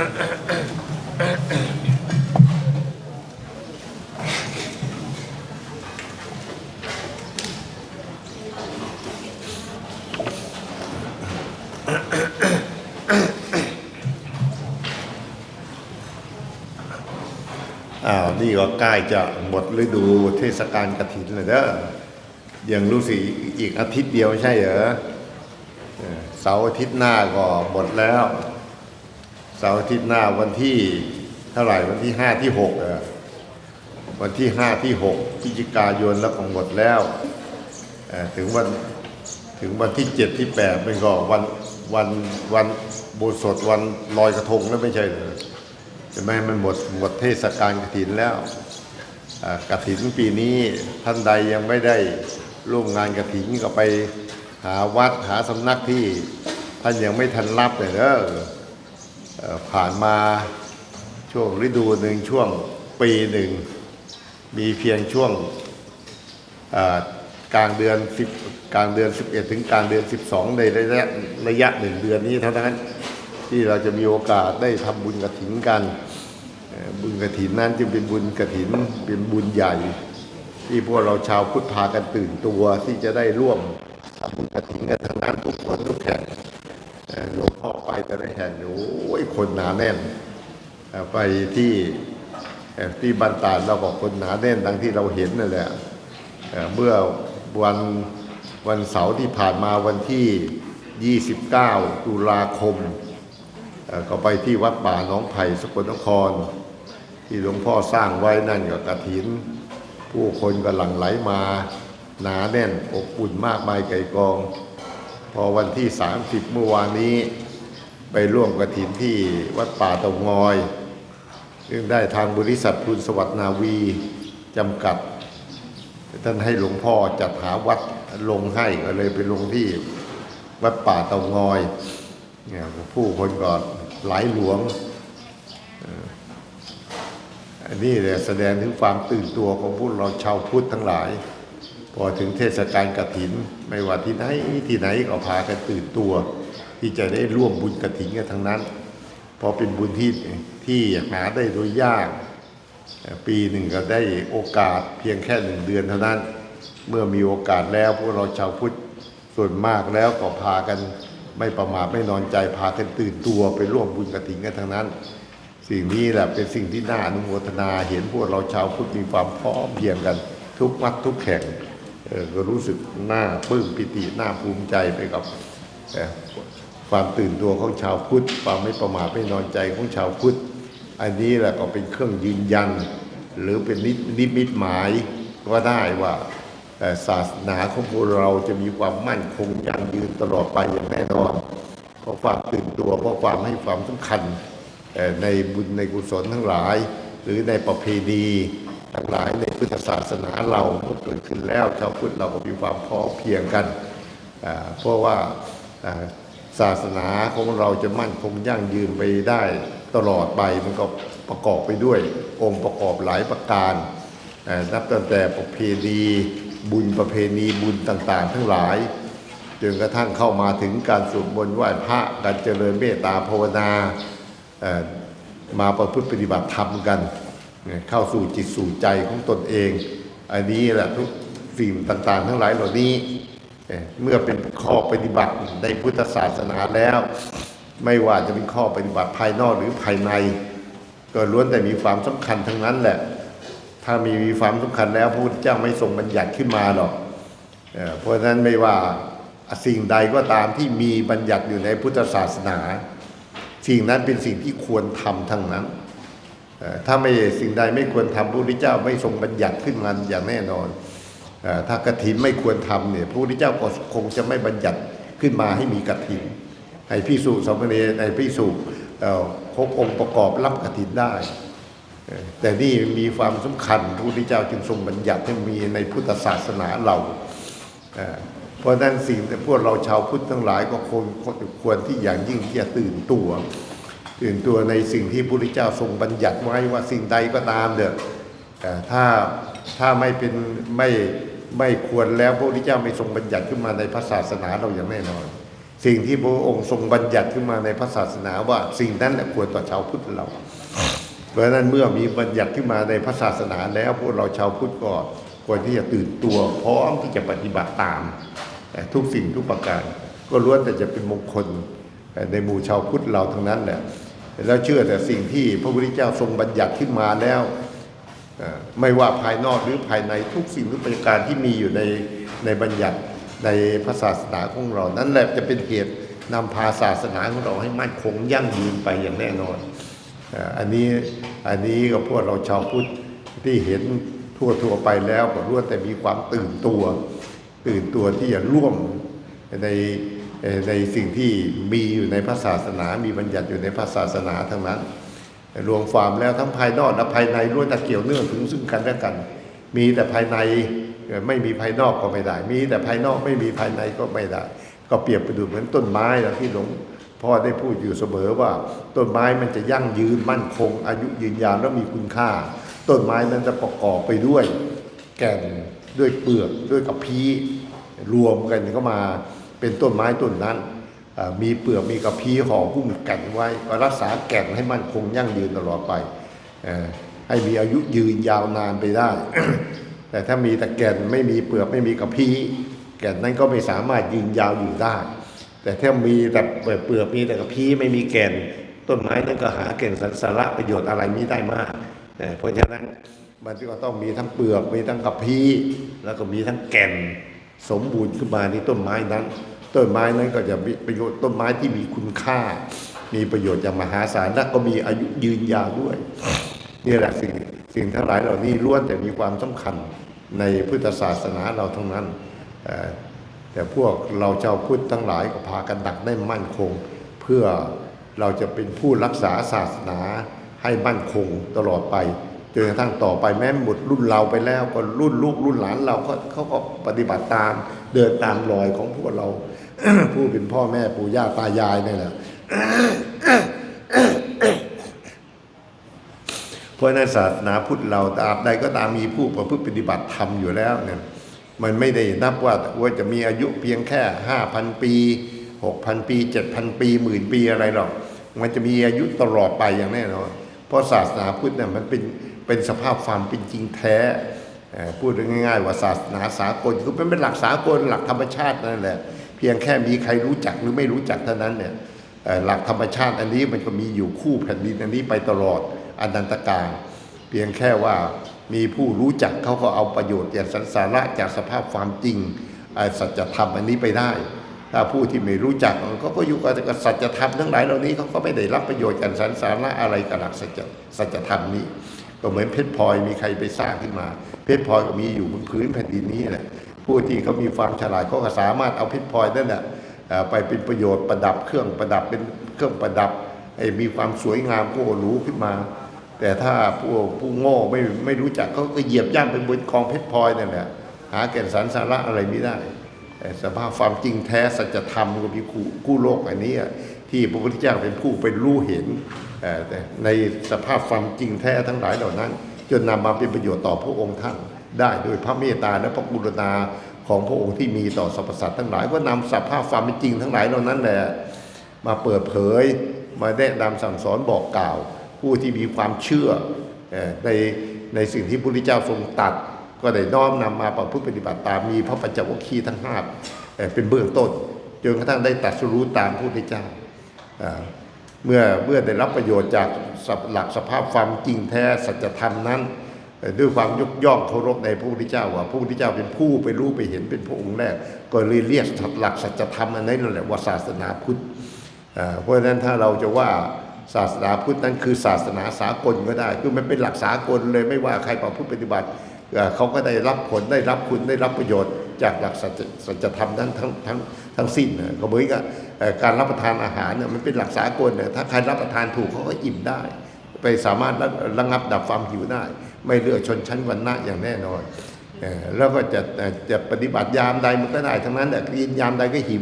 อ้าวนี่ก็ใกล้จะหมดฤดูเทศกาลกฐินเลยเด้อยังรู้สิอีกอาทิตย์เดียวใช่เหรอเสาร์อาทิตย์หน้าก็หมดแล้ว เสาร์อาทิตย์หน้าวันที่เท่าไหร่วันที่ห้าที่หกเออวันที่ห้าที่หกพฤศจิกายนแล้วก็หมดแล้วถึงวันถึงวันที่เจ็ดที่แปดเป็นก็วันวันวันโบสถวันลอยกระทงแล้วไม่ใช่เหรอใช่ไหมมันหมดหมดเทศกาลกฐินแล้วอ่ากฐินปีนี้ท่านใดยังไม่ได้ร่วมงานกฐินก็ไปหาวัดหาสำนักที่ท่านยังไม่ทันรับเลยเด้อเอ่อ ผ่านมาช่วงฤดูหนึ่งช่วงปีหนึ่ง มีเพียงช่วงกลางเดือน10กลางเดือน 11 ถึงกลางเดือน 12 ในระยะระยะหนึ่งเดือนนี้เท่านั้นที่เราจะมีโอกาสได้ทำบุญกระถินกัน บุญกระถินนั้นจึงเป็นบุญกระถินเป็นบุญใหญ่ ที่พวกเราชาวพุทธพากันตื่นตัวที่จะได้ร่วมทำบุญกระถินกันทั้งนั้นทุกคนทุกแห่ง หลวงพ่อไปแต่ละแห่งโอ้ยคนหนาแน่น ไปที่เอ่อที่บ้านตาดเราบอกคนหนาแน่นดังที่เราเห็นนั่นแหละเมื่อวันวันเสาร์ที่ผ่านมาวันที่ 29 ตุลาคม ก็ไปที่วัดป่าน้องไผ่สกลนคร ที่หลวงพ่อสร้างไว้นั่นก็กระถิน ผู้คนก็หลั่งไหลมา หนาแน่นอบอุ่นมากมายไก่กอง พอวันที่ 30 เมื่อวานนี้ไปร่วมกระถินที่วัดป่าเตางอย ซึ่งได้ทางบริษัทพุนสวัสดนาวีจำกัด ท่านให้หลวงพ่อจัดหาวัดลงให้ก็เลยไปลงที่วัดป่าเตางอยเนี่ยผู้คนก็ไหลหลวงอันนี้แสดงถึงความตื่นตัวของพวกเราชาวพุทธทั้งหลาย พอถึงเทศกาลกฐิน ไม่ว่าที่ไหนที่ไหนก็พากันตื่นตัว ที่จะได้ร่วมบุญกฐินกันทั้งนั้น พอเป็นบุญที่ที่หาได้โดยยาก ปีหนึ่งก็ได้โอกาสเพียงแค่หนึ่งเดือนเท่านั้น เมื่อมีโอกาสแล้วพวกเราชาวพุทธส่วนมากแล้วก็พากันไม่ประมาทไม่นอนใจพากันตื่นตัวไปร่วมบุญกระถิ่นกันทั้งนั้น สิ่งนี้แหละเป็นสิ่งที่น่าอนุโมทนาเห็นพวกเราชาวพุทธมีความพร้อมเพียงกัน ทุกวัดทุกแห่ง ก็รู้สึกน่าปลื้มปิติน่าภูมิใจไปกับความตื่นตัวของชาวพุทธความไม่ประมาทไม่นอนใจของชาวพุทธอันนี้แหละก็เป็นเครื่องยืนยัน หรือเป็นนิมิตหมายก็ได้ว่าศาสนาของพวกเราจะมีความมั่นคงยั่งยืนตลอดไปอย่างแน่นอนเพราะความตื่นตัวเพราะความให้ความสำคัญในบุญในกุศลทั้งหลาย หรือในประเพณี ทั้งหลายในพุทธศาสนาเราเมื่อเกิดขึ้นแล้วชาวพุทธเราก็มีความพร้อมเพียงกัน เพราะว่าศาสนาของเราจะมั่นคงยั่งยืนไปได้ตลอดไปมันก็ประกอบไปด้วย องค์ประกอบหลายประการนับตั้งแต่ประเพณีบุญประเพณีบุญต่างๆ ทั้งหลายจนกระทั่งเข้ามาถึงการสวดมนต์ไหว้พระการเจริญเมตตาภาวนามาประพฤติปฏิบัติธรรมกัน เข้าสู่จิตสู่ใจของตนเอง อันนี้แหละทุกสิ่งต่างๆ ทั้งหลายเหล่านี้ เมื่อเป็นข้อปฏิบัติในพุทธศาสนาแล้ว ไม่ว่าจะเป็นข้อปฏิบัติภายนอกหรือภายใน ก็ล้วนแต่มีความสำคัญทั้งนั้นแหละ ถ้ามีความสำคัญแล้วพระพุทธเจ้าไม่ทรงบัญญัติขึ้นมาหรอกเอเพราะฉะนั้นไม่ว่าสิ่งใดก็ตามที่มีบัญญัติอยู่ในพุทธศาสนา สิ่งนั้นเป็นสิ่งที่ควรทำทั้งนั้น ถ้าไม่สิ่งใดไม่ควรทำพระพุทธเจ้าไม่ทรงบัญญัติขึ้นมาอย่างแน่นอนอถ้ากฐินไม่ควรทำเนี่ยพระพุทธเจ้าก็คงจะไม่บัญญัติขึ้นมาให้มีกฐินให้พิสูจน์สมณรให้พิสูจน์ครบองค์ประกอบรับกฐินได้ แต่นี่มีความสำคัญพระพุทธเจ้าจึงทรงบัญญัติให้มีในพุทธศาสนาเรา เพราะนั้นสิ่งที่พวกเราชาวพุทธทั้งหลายก็ควรควรที่อย่างยิ่งที่จะตื่นตัว ตื่นตัวในสิ่งที่พระพุทธเจ้าทรงบัญญัติไว้ว่าสิ่งใดก็ตามเด้อเอ่ถ้าถ้าไม่เป็นไม่ไม่ควรแล้วพระพุทธเจ้าไม่ทรงบัญญัติขึ้นมาในพระศาสนาเราอย่างแน่นอน สิ่งที่พระองค์ทรงบัญญัติขึ้นมาในพระศาสนาว่าสิ่งนั้นแหละควรต่อชาวพุทธเรา เพราะฉะนั้นเมื่อมีบัญญัติขึ้นมาในพระศาสนาแล้วพวกเราชาวพุทธก็ควรที่จะตื่นตัวพร้อมที่จะปฏิบัติตามแต่ทุกสิ่งทุกประการ ก็ล้วนแต่จะเป็นมงคลในหมู่ชาวพุทธเราทั้งนั้นแหละ แล้วเชื่อแต่สิ่งที่พระพุทธเจ้าทรงบัญญัติขึ้นมาแล้วไม่ว่าภายนอกหรือภายในทุกสิ่งทุกประการที่มีอยู่ในในบัญญัติในพระศาสนาของเรา นั้นแหละจะเป็นเหตุนำพาศาสนาของเราให้มั่นคงยั่งยืนไปอย่างแน่นอนอันนี้อันนี้ก็พวกเราชาวพุทธที่เห็นทั่วทั่วไปแล้วก็ล้วนแต่มีความตื่นตัว ตื่นตัวที่จะร่วมใน ในสิ่งที่มีอยู่ในพระศาสนา มีบัญญัติอยู่ในพระศาสนาทั้งนั้น รวมความแล้วทั้งภายนอกและภายในล้วนแต่เกี่ยวเนื่องถึงซึ่งกันและกัน มีแต่ภายในไม่มีภายนอกก็ไม่ได้ มีแต่ภายนอกไม่มีภายในก็ไม่ได้ ก็เปรียบไปดูเหมือนต้นไม้นะที่หลวงพ่อได้พูดอยู่เสมอว่าต้นไม้มันจะยั่งยืนมั่นคง อายุยืนยาวและมีคุณค่า ต้นไม้นั้นจะประกอบไปด้วย แก่นด้วยเปลือกด้วยกับพี้รวมกันก็มา เป็นต้นไม้ต้นนั้น มีเปลือกมีกระพี้ห่อหุ้มแก่นไว้ก็รักษาแก่นให้มั่นคงยั่งยืนตลอดไป ให้มีอายุยืนยาวนานไปได้ แต่ถ้ามีแต่แก่นไม่มีเปลือกไม่มีกระพี้แก่นนั้นก็ไม่สามารถยืนยาวอยู่ได้ แต่ถ้ามีแต่เปลือกมีแต่กระพี้ไม่มีแก่น ต้นไม้นั้นก็หาแก่นสาระประโยชน์อะไรไม่ได้มากเอ่อเพราะฉะนั้นมันก็ต้องมีทั้งเปลือกมีทั้งกระพี้แล้วก็มีทั้งแก่น สมบูรณ์ขึ้นมาในต้นไม้นั้น ต้นไม้นั้นก็จะมีประโยชน์ต้นไม้ที่มีคุณค่า มีประโยชน์อย่างมหาศาลและก็มีอายุยืนยาวด้วยนี่แหละสิ่งสิ่งทั้งหลายเหล่านี้ล้วนแต่มีความสำคัญในพุทธศาสนาเราทั้งนั้น แต่พวกเราชาวพุทธทั้งหลายก็พากันดักได้มั่นคง เพื่อเราจะเป็นผู้รักษาศาสนาให้มั่นคงตลอดไป จนกระทั่งต่อไปแม้หมดรุ่นเราไปแล้วก็รุ่นลูกรุ่นหลานเราก็เขาก็ปฏิบัติตามเดินตามรอยของพวกเรา ผู้เป็นพ่อแม่ปู่ย่าตายายนี่แหละเพราะนั้นศาสนาพุทธเราตราบใดก็ตามมีผู้ประพฤติปฏิบัติธรรมอยู่แล้วเนี่ยมันไม่ได้นับว่าว่าจะมีอายุเพียงแค่ห้าพันปีหกพันปีเจ็ดพันปีหมื่นปีอะไรหรอก มันจะมีอายุตลอดไปอย่างแน่นอนเพราะศาสนาพุทธเนี่ยมันเป็น เป็นสภาพความเป็นจริงแท้พูดง่ายๆว่าศาสนาสากลคือเป็นหลักสากลหลักธรรมชาตินั่นแหละ เพียงแค่มีใครรู้จักหรือไม่รู้จักเท่านั้นเนี่ยหลักธรรมชาติอันนี้มันก็มีอยู่คู่แผ่นดินอันนี้ไปตลอดอนันตการเพียงแค่ว่ามีผู้รู้จักเขาก็เอาประโยชน์อย่างสันสาระจากสภาพความจริงสัจธรรมอันนี้ไปได้ ถ้าผู้ที่ไม่รู้จักเขาก็อยู่กับสัจธรรมทั้งหลายเหล่านี้เขาก็ไม่ได้รับประโยชน์จากสันสาระอะไรกับหลักสัจสัจธรรมนี้ ก็เหมือนเพชรพลอยมีใครไปสร้างขึ้นมา เพชรพลอยก็มีอยู่บนพื้นแผ่นดินนี้แหละผู้ที่เขามีความฉลาดเขาก็สามารถเอาเพชรพลอยนั่นแหละไปเป็นประโยชน์ประดับเครื่องประดับเป็นเครื่องประดับมีความสวยงามโอ้หรูขึ้นมา แต่ถ้าผู้ผู้โง่ไม่ไม่รู้จักเขาก็เหยียบย่ำไปบนกองเพชรพลอยนั่นแหละหาแก่นสารสาระอะไรไม่ได้แต่สภาพความจริงแท้สัจธรรมก็มีคู่โลกอันนี้ที่พระพุทธเจ้าเป็นผู้เป็นรู้เห็น ในสภาพความจริงแท้ทั้งหลายเหล่านั้น จนนำมาเป็นประโยชน์ต่อพระองค์ท่าน ได้โดยพระเมตตาและพระกรุณาของพระองค์ที่มีต่อสรรพสัตว์ทั้งหลายก็นำสภาพความเป็นจริงทั้งหลายเหล่านั้นแหละมาเปิดเผย มาแนะนำสั่งสอนบอกกล่าว ผู้ที่มีความเชื่อในในสิ่งที่พระพุทธเจ้าทรงตัด ก็ได้น้อมนำมาประพฤติปฏิบัติตามมีพระปัญจวัคคีย์ทั้งห้าเป็นเบื้องต้นจนกระทั่งได้ตัดสรู้ตามพระพุทธเจ้า เมื่อเมื่อได้รับประโยชน์จากหลักสภาพความจริงแท้สัจธรรมนั้น ด้วยความยกย่องเคารพในพระพุทธเจ้าว่าพระพุทธเจ้าเป็นผู้ไปรู้ไปเห็นเป็นพระองค์แรก ก็เลยเรียกหลักสัจธรรมอันนี้นั่นแหละว่าศาสนาพุทธเพราะฉะนั้นถ้าเราจะว่าศาสนาพุทธนั้นคือศาสนาสากลก็ได้ คือมันเป็นหลักสากลเลยไม่ว่าใครประพฤติปฏิบัติเขาก็ได้รับผลได้รับคุณได้รับประโยชน์ จากหลักสัจธรรมนั้นทั้งทั้งทั้งสิ้นนะก็เหมือนกับการรับประทานอาหารเนี่ยมันเป็นหลักสากลเนี่ยถ้าใครรับประทานถูกเขาก็อิ่มได้ ไปสามารถระะงับดับความหิวได้ ไม่เลือกชนชั้นวรรณะอย่างแน่นอนแล้วก็จะจะปฏิบัติยามใดมันก็ได้ทั้งนั้นแหละกินยามใดก็หิว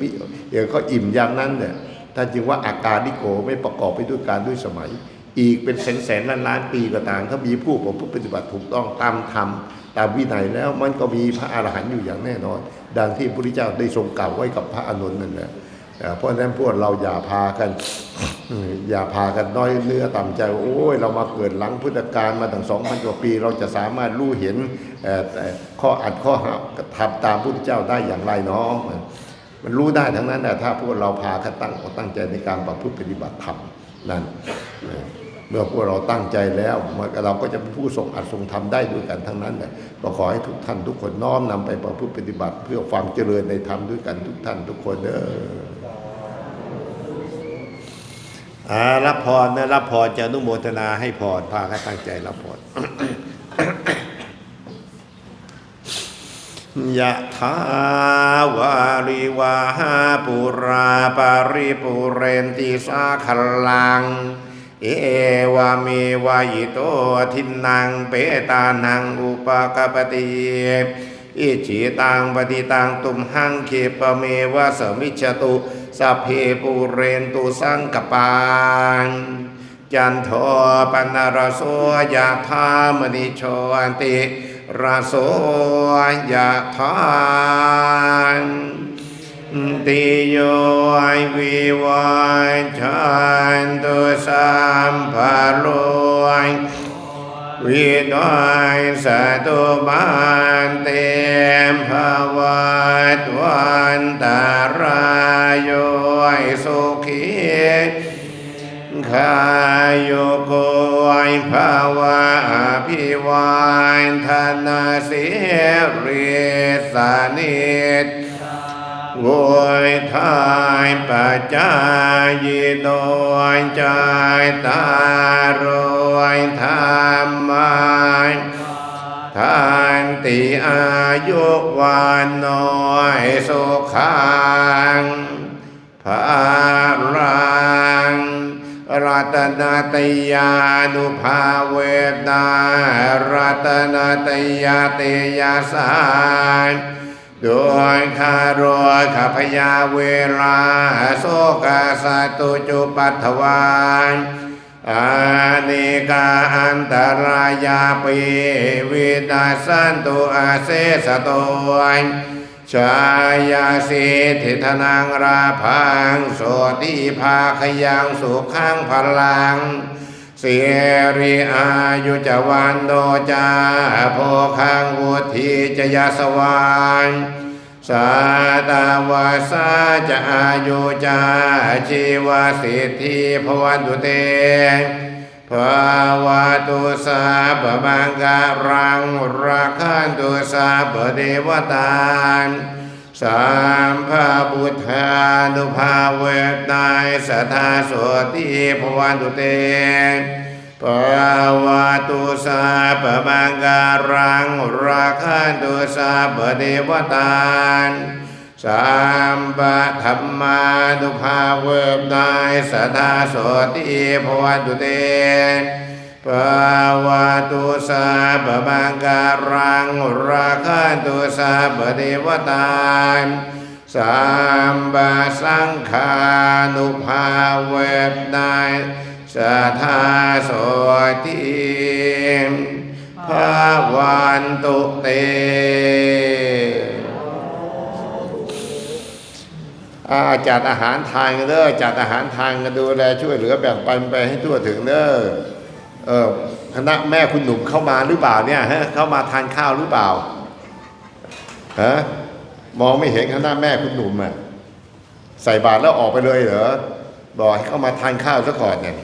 เดี๋ยวก็อิ่มยามนั้นเนี่ยถ้าจึงว่าอาการนิโกไม่ประกอบไปด้วยการด้วยสมัย อีกเป็นแสนแสนล้านล้านปีก็ต่างถ้ามีผู้ประพฤติปฏิบัติถูกต้องตามธรรม ตามวินัยแล้วมันก็มีพระอรหันต์อยู่อย่างแน่นอน ดังที่พระพุทธเจ้าได้ทรงกล่าวไว้กับพระอานนนั่นแหละเพราะฉะนั้นพวกเราอย่าพากันอย่าพากันน้อยเนื้อต่ำใจโอ้ยเรามาเกิดหลังพุทธกาลมาตั้งสองพันกว่าปี เราจะสามารถรู้เห็นข้ออัดข้อหักทำตามพุทธเจ้าได้อย่างไรเนาะมันรู้ได้ทั้งนั้นแต่ถ้าพวกเราพากันตั้งตั้งใจในการประพฤติปฏิบัติธรรมนั่น เมื่อพวกเราตั้งใจแล้วเราก็จะเป็นผู้ทรงอัดทรงทำได้ด้วยกันทั้งนั้นแหละก็ขอให้ทุกท่านทุกคนน้อมนำไปประพฤติปฏิบัติ เพื่อความเจริญในธรรมด้วยกันทุกท่านทุกคนเด้ออารับพรนะรับพรจะนุโมทนาให้พรพาให้ตั้งใจรับพรยะถาวาริวาหาปุราปาริปุเรนติสาขลัง เอวามีวายโตทินังเปตานังอุปกปปติอิจิตังปฏิตังตุมหังเคปเมวะสมิจฉตุสัพเพปุเรนตุสังกปานจันโทปนารโสยะธามณิโชนติราโสยะธา ติโยวิวัชชันตุสัมภโรยวินอยสตุมันเตมภวัตวันตารายโยสุขีขายุโกยภาวะอภิวันธนาสียริสานิต โวยทายปัจจายโดยใจตารวยธรรมายทานติอายุวันน้อยสุขังภารังรัตนาตยานุภาเวนารัตนาตยาเตยาสาน โดยคารอยข้าพยาเวลาโสกาสตุจุปัตถวานอานิกาอันตรายาปีวินาสันตุอาเสสตวนชายาสิทิธนังราพังโสติภาขยังสุขังพลัง สียริอายุจวันโดจาโพคังวุธีจยสวานสาตาวาสาจะอายุจาชีวสิทธิพวันตุเตภาวะตุสาบมังการังราคันตุสาบเดวตาน สามพระบุทธานุภาเวทนายสัทธาโสติพวันตุเตปาวาตุสาปมังการังราคันตุสาปเดวตานสามปะธรรมานุภาเวบนายสัทธาโสติภวันตุเต ปาวาตุสาปมังการังราคันตุสาปเดวตานสามบาสังฆานุภาเวบนายสัทธาโสติภาวันตุเตอาจัดอาหารทานกันเด้อจัดอาหารทานกันดูแลช่วยเหลือแบ่งปันไปให้ทั่วถึงเด้อ คณะแม่คุณหนุ่มเข้ามาหรือเปล่าเนี่ยฮะเข้ามาทานข้าวหรือเปล่าฮะมองไม่เห็นคณะแม่คุณหนุ่มอะใส่บาตรแล้วออกไปเลยเหรอบอกให้เข้ามาทานข้าวซะก่อนเนี่ย